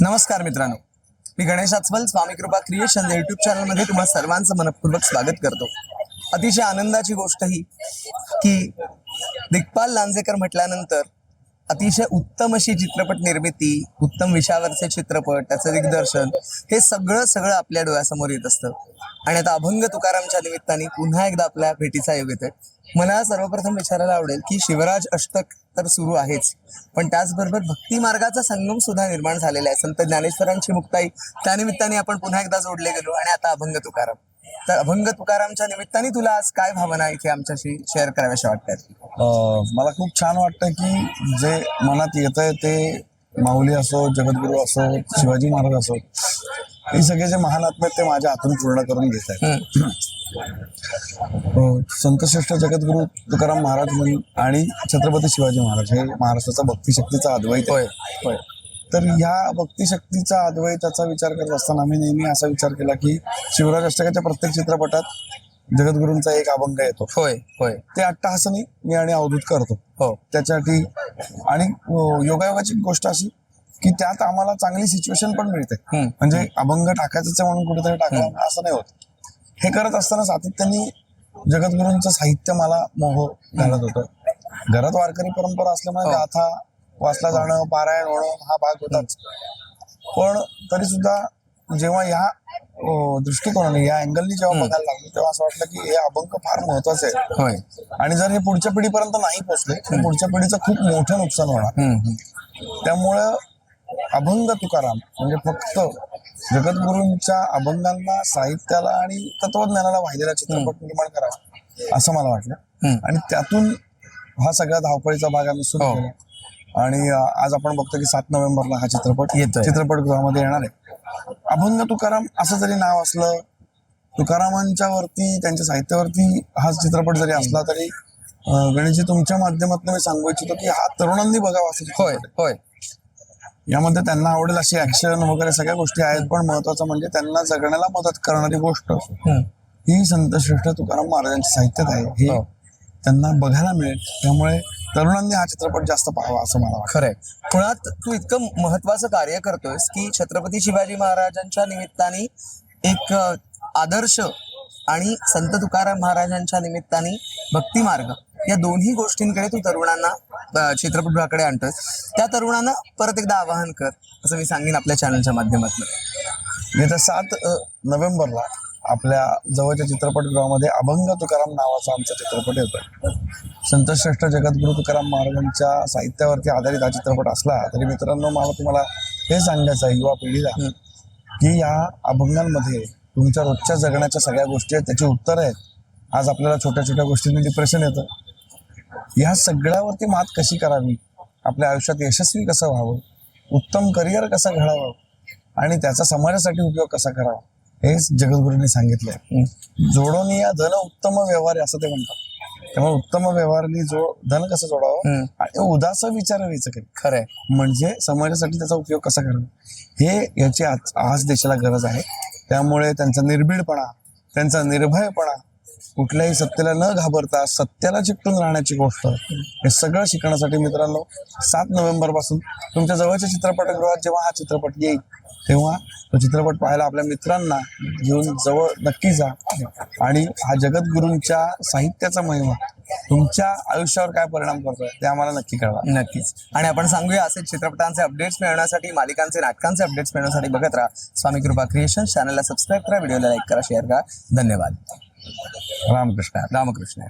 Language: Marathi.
नमस्कार मित्रांनो. मी गणेश आचवल स्वामी कृपा क्रिएशन या युट्यूब चॅनलमध्ये तुम्हाला सर्वांचं मनपूर्वक स्वागत करतो. अतिशय आनंदाची गोष्ट ही की दिग्पाल लांजेकर म्हटल्यानंतर अतिशय उत्तम अशी चित्रपट निर्मिती उत्तम विषयावरचे चित्रपट त्याचं दिग्दर्शन हे सगळं सगळं आपल्या डोळ्यासमोर येत असतं. आणि आता अभंग तुकारामच्या निमित्ताने पुन्हा एकदा आपल्या भेटीचा योग येतोय. मला सर्वप्रथम विचारायला आवडेल की शिवराज अष्टक तर सुरू आहेच पण त्याचबरोबर भक्ती मार्गाचा संगम सुद्धा निर्माण झालेला आहे. संत ज्ञानेश्वरांची मुक्ताई त्यानिमित्ताने आपण पुन्हा एकदा जोडले गेलो आणि आता अभंग तुकाराम. तर अभंग तुकारामच्या निमित्ताने तुला आज काय भावना इथे आमच्याशी शेअर कराव्याशा वाटतात? मला खूप छान वाटतं की जे मनात येत आहे ते माऊली असो जगद्गुरू असो शिवाजी महाराज असो हे सगळे जे महान आत्मे ते माझ्या हातून पूर्ण करून घेत आहेत. संतश्रेष्ठ जगद्गुरू तुकाराम महाराज म्हणून आणि छत्रपती शिवाजी महाराज हे महाराष्ट्राचा भक्तिशक्तीचा अद्वैत आहे. तर ह्या भक्तिशक्तीचा अद्वैताचा विचार करत असताना मी नेहमी असा विचार केला की शिवराज अष्टकाच्या प्रत्येक चित्रपटात जगद्गुरूंचा एक अभंग येतो. होय होय. ते अट्टहासनी मी आणि अवधूत करतो. हो. त्याच्यासाठी आणि योगायोगाची गोष्ट अशी की त्यात आम्हाला चांगली सिच्युएशन पण मिळते. म्हणजे अभंग टाकायचं म्हणून कुठेतरी टाकला असं नाही होत. हे करत असताना सातत्याने जगद्गुरूंचं साहित्य मला मोह घालत होतं. घरात वारकरी परंपरा असल्यामुळे हो. गाथा वाचला जाणं पारायण होणं हा भाग होताच. पण तरी सुद्धा जेव्हा ह्या दृष्टिकोनाने या अँगलनी जेव्हा बघायला लागलो तेव्हा असं वाटलं की हे अभंग फार महत्त्वाचे आहे आणि जर हे पुढच्या पिढीपर्यंत नाही पोहोचले तर पुढच्या पिढीचं खूप मोठं नुकसान होणार. त्यामुळं अभंग तुकाराम म्हणजे फक्त जगद्गुरूंच्या अभंगांना साहित्याला आणि तत्वज्ञानाला वाहिलेला चित्रपट निर्माण करावा असं मला वाटलं. आणि त्यातून हा सगळा धावपळीचा भाग आम्ही सुरू हो. केला. आणि आज आपण बघतो की सात नोव्हेंबरला हा चित्रपट येतोय. चित्रपटगृहामध्ये येणार आहे अभंग तुकाराम असं जरी नाव असलं तुकारामांच्या वरती त्यांच्या साहित्यावरती हा चित्रपट जरी असला तरी गणेशजी तुमच्या माध्यमातून मी सांगू इच्छितो की हा तरुणांनी बघावा असं होय. होय यामध्ये त्यांना आवडेल अशी ऍक्शन वगैरे सगळ्या गोष्टी आहेत पण महत्वाचं म्हणजे त्यांना जगण्याला मदत करणारी गोष्ट. ही संत श्रेष्ठ तुकाराम महाराजांच्या साहित्यात आहे हे हो. त्यांना बघायला मिळेल. त्यामुळे तरुणांनी हा चित्रपट जास्त पाहावा असं मला वाटतं. खरंय. मुळात तू इतकं महत्वाचं कार्य करतोयस की छत्रपती शिवाजी महाराजांच्या निमित्ताने एक आदर्श आणि संत तुकाराम महाराजांच्या निमित्ताने भक्ती मार्ग या दोन्ही गोष्टींकडे तू तरुणांना चित्रपटगृहाकडे आणतोय त्या तरुणांना परत एकदा आवाहन कर असं मी सांगेन आपल्या चॅनलच्या माध्यमातून. येत्या सात नोव्हेंबरला आपल्या जवळच्या चित्रपटगृहामध्ये अभंग तुकाराम नावाचा आमचा चित्रपट येतोय. संतश्रेष्ठ जगद्गुरू तुकाराम महाराजांच्या साहित्यावरती आधारित हा चित्रपट असला तरी मित्रांनो मला तुम्हाला हे सांगायचं आहे युवा पिढीला. की या अभंगांमध्ये तुमच्या रोजच्या जगण्याच्या सगळ्या गोष्टी आहेत त्याची उत्तरं आहेत. आज आपल्याला छोट्या छोट्या गोष्टींनी डिप्रेशन येतं. ह्या सगळ्यावरती मात कशी करावी? आपल्या आयुष्यात यशस्वी कसं व्हावं? उत्तम करिअर कसं घडावं? आणि त्याचा समाजासाठी उपयोग कसा करावा? हे जगद्गुरूंनी सांगितलंय. जोडून या धन उत्तम व्यवहार असं ते म्हणतात. त्यामुळे उत्तम व्यवहाराने जो धन कसं जोडावं. आणि उदास विचार व्हायचं काही खरंय. म्हणजे समाजासाठी त्याचा उपयोग कसा करावा? हे याची आज आज देशाला गरज आहे. त्यामुळे त्यांचा निर्भीडपणा त्यांचा निर्भयपणा कुठल्याही सत्तेला न घाबरता सत्याला चिकटून राहण्याची गोष्ट हे सगळं शिकण्यासाठी मित्रांनो सात नोव्हेंबरपासून तुमच्या जवळच्या चित्रपटगृहात जेव्हा हा चित्रपट येईल तेव्हा तो चित्रपट पाहायला आपल्या मित्रांना घेऊन जवळ नक्की जा. आणि हा जगद्गुरूंच्या साहित्याचा महिमा तुमच्या आयुष्यावर काय परिणाम करतोय ते आम्हाला नक्की कळवा. नक्कीच. आणि आपण सांगूया असे चित्रपटांचे अपडेट्स मिळवण्यासाठी मालिकांचे नाटकांचे अपडेट्स मिळवण्यासाठी बघत राहा. स्वामी कृपा क्रिएशन चॅनलला सबस्क्राईब करा व्हिडिओला लाईक करा शेअर करा. धन्यवाद. रामकृष्ण. रामकृष्ण.